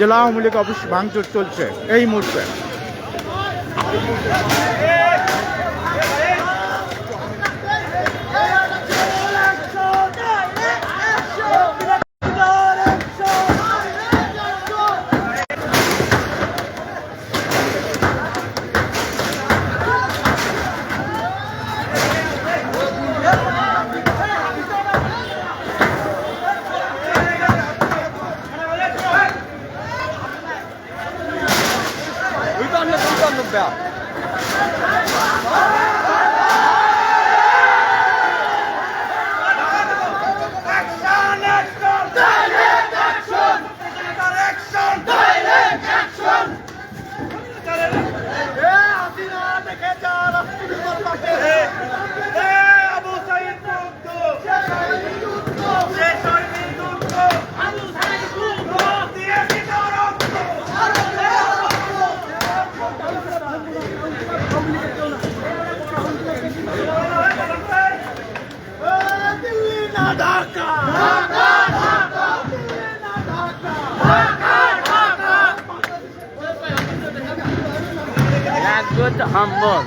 জেলা আওয়ামী লীগ অফিস ভাঙচুর চলছে এই মুহূর্তে। que good humble.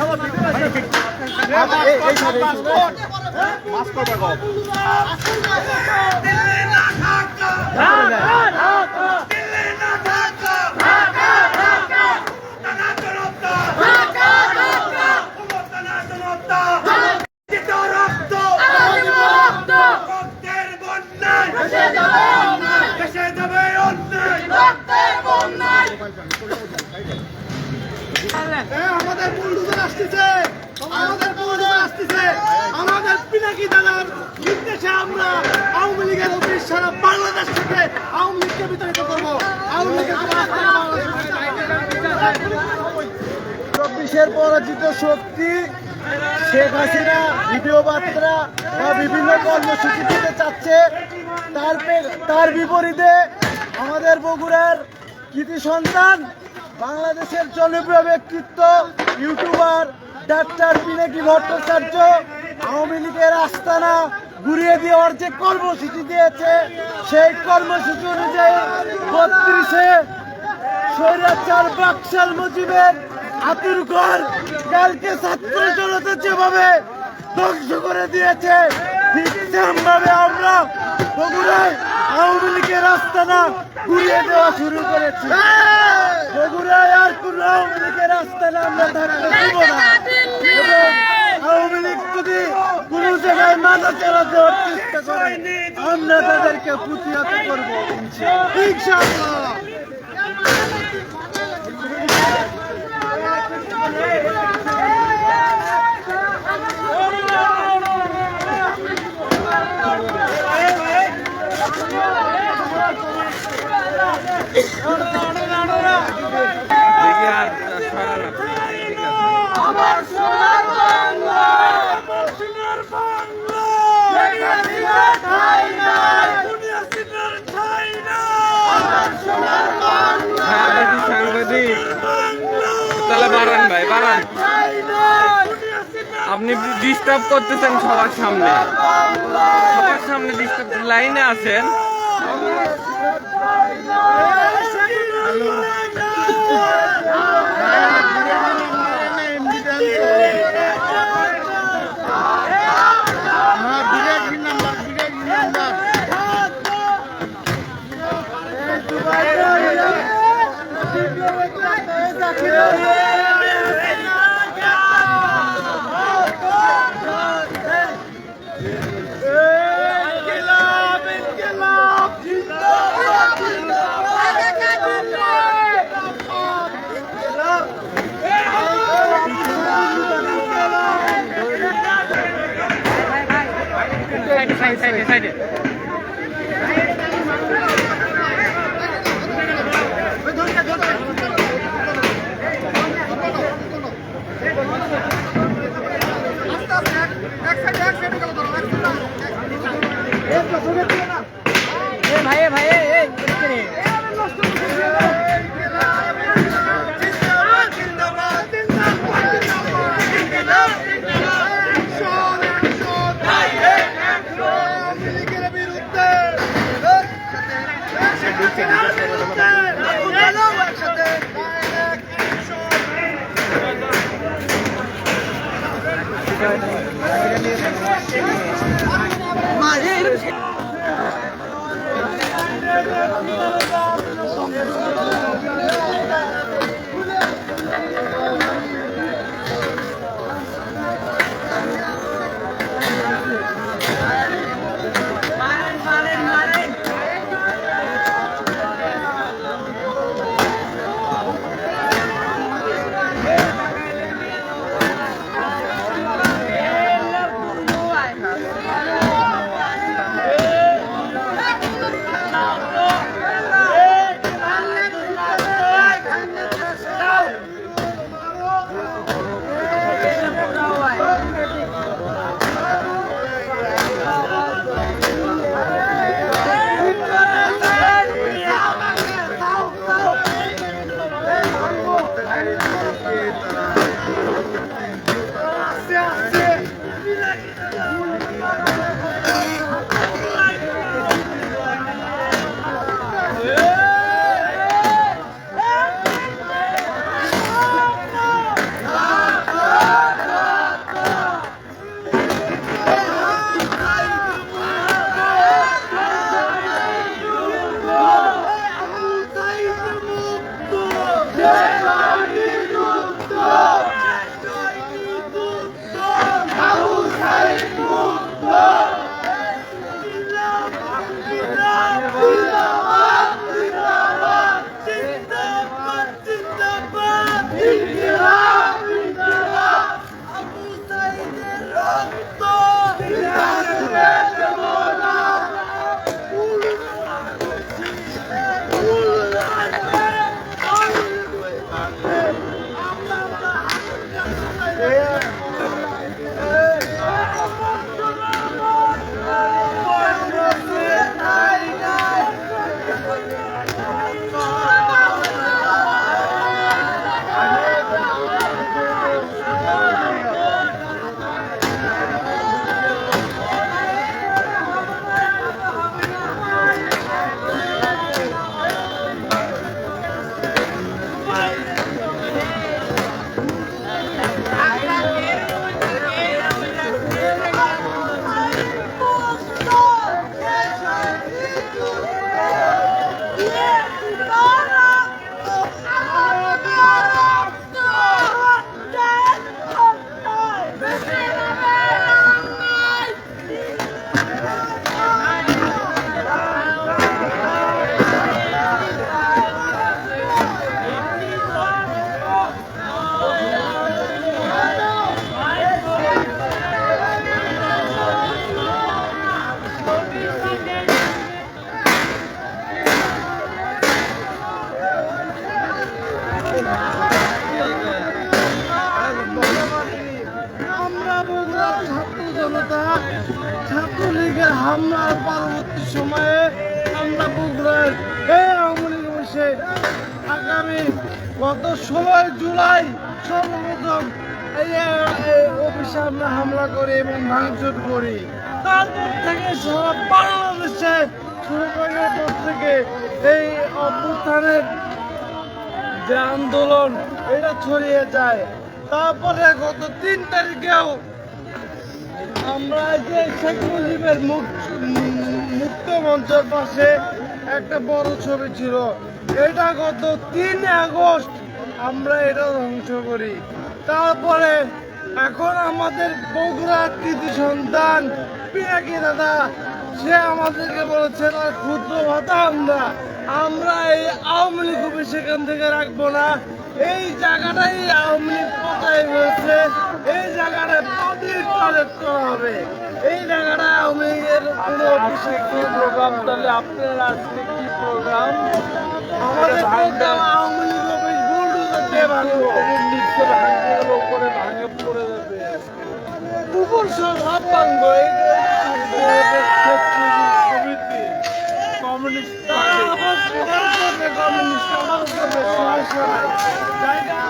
আমাদের আমরা আওয়ামী লীগের চব্বিশের পরাজিত শক্তি, শেখ হাসিনা ভিডিও বার্তা বা বিভিন্ন কর্মসূচি দিতে চাচ্ছে, তার তার বিপরীতে আমাদের বগুড়ার কৃতি সন্তান, বাংলাদেশের জনপ্রিয় ব্যক্তিত্ব, ইউটিউবার ডাক্তার পিনাকি ভট্টাচার্য আওয়ামী লীগের আস্তানা ঘুরিয়ে দেওয়ার যে কর্মসূচি দিয়েছে, সেই কর্মসূচি অনুযায়ী বত্রিশে স্বৈরাচার বাকশাল মুজিবের আতুর ঘর কালকে ছাত্র জনতা যেভাবে ধ্বংস করে দিয়েছে, ঠিক তেমনভাবে আমরা বগুড়ায় আওয়ামী লীগের আস্তানা ঘুরিয়ে দেওয়া শুরু করেছি। বগুড়ায় আর কোন আওয়ামী লীগের আস্তানা আমরা থাকতে দেব না। আওয়ামী লীগ যদি কোন জায়গায় মাথা চালা দেওয়ার চেষ্টা করে, আমরা তাদেরকে প্রতিহত করব, ইনশাআল্লাহ। সাংবাদিক তাহলে বাড়ান ভাই বাড়ান আপনি ডিস্টার্ব করতেছেন সবার সামনে সবার সামনে ডিস্টার্ব লাইনে আছেন সাইডে ভাই ভাই আমরা ছাত্রলীগের পরবর্তী সময়ে আমরা বগুড়ার এই আওয়ামী লীগ বসে আগামী গত ষোলোই জুলাই সর্বপ্রথম এই অফিসে আমরা হামলা করি এবং ভাঙচুর করি। তারপর থেকে সারা বাংলাদেশে শুরু করার পর থেকে এই অভ্যুত্থানের যে আন্দোলন, এটা ছড়িয়ে যায়। তারপরে গত তিন তারিখেও আমরা যে শেখ মুজিবের মুক্ত মঞ্চের পাশে একটা বড় ছবি ছিল, এটা গত তিন আগস্ট আমরা এটা ধ্বংস করি। তারপরে এখন আমাদের বগুড়ার কৃতি সন্তান পিনাকি দাদা, সে আমাদেরকে বলেছে তার ক্ষুদ্র ভাতা আমরা আমরা এই আওয়ামী লীগ সেখান থেকে রাখব না। এই জায়গাটাই আওয়ামী লীগ কোথায় হয়েছে? এই জায়গাটা নদীর টয়লেট করা হবে। এই জায়গাটা আমি এর কোনো অফিসে কি প্রোগ্রাম তাহলে আপনার আজকে কি প্রোগ্রাম আমাদের programme Awami League office bulldozer দিয়ে ভাঙবো। নিচে ভাঙবে ওপরে ভাঙে পড়ে যাবে দুপুর সব ভাঙবো সমিতি কমিউনিস্ট কমিউনিস্ট জায়গা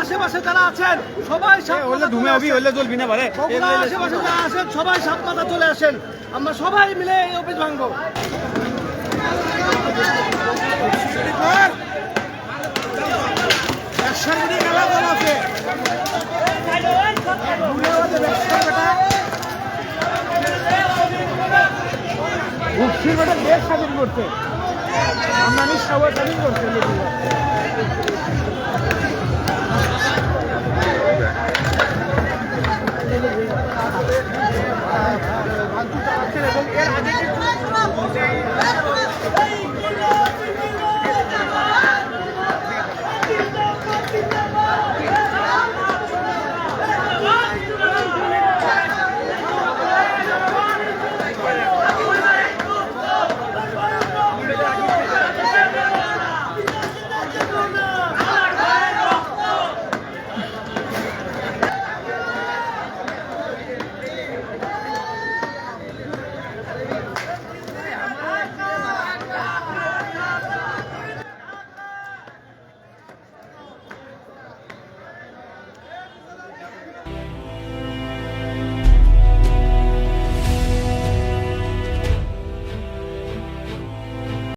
আশেপাশে আছেন আছেন সবাই ধুমে হবি হইলে চলবি না পারে আশেপাশে যারা আছেন, সবাই সাত মাথা চলে আসেন। আমরা সবাই মিলে এই অফিস ভাঙবো। একসাথে খেলা আছে। দেশ স্বাধীন করছে আমরা সবাই স্বাধীন করছে এবং এর আগে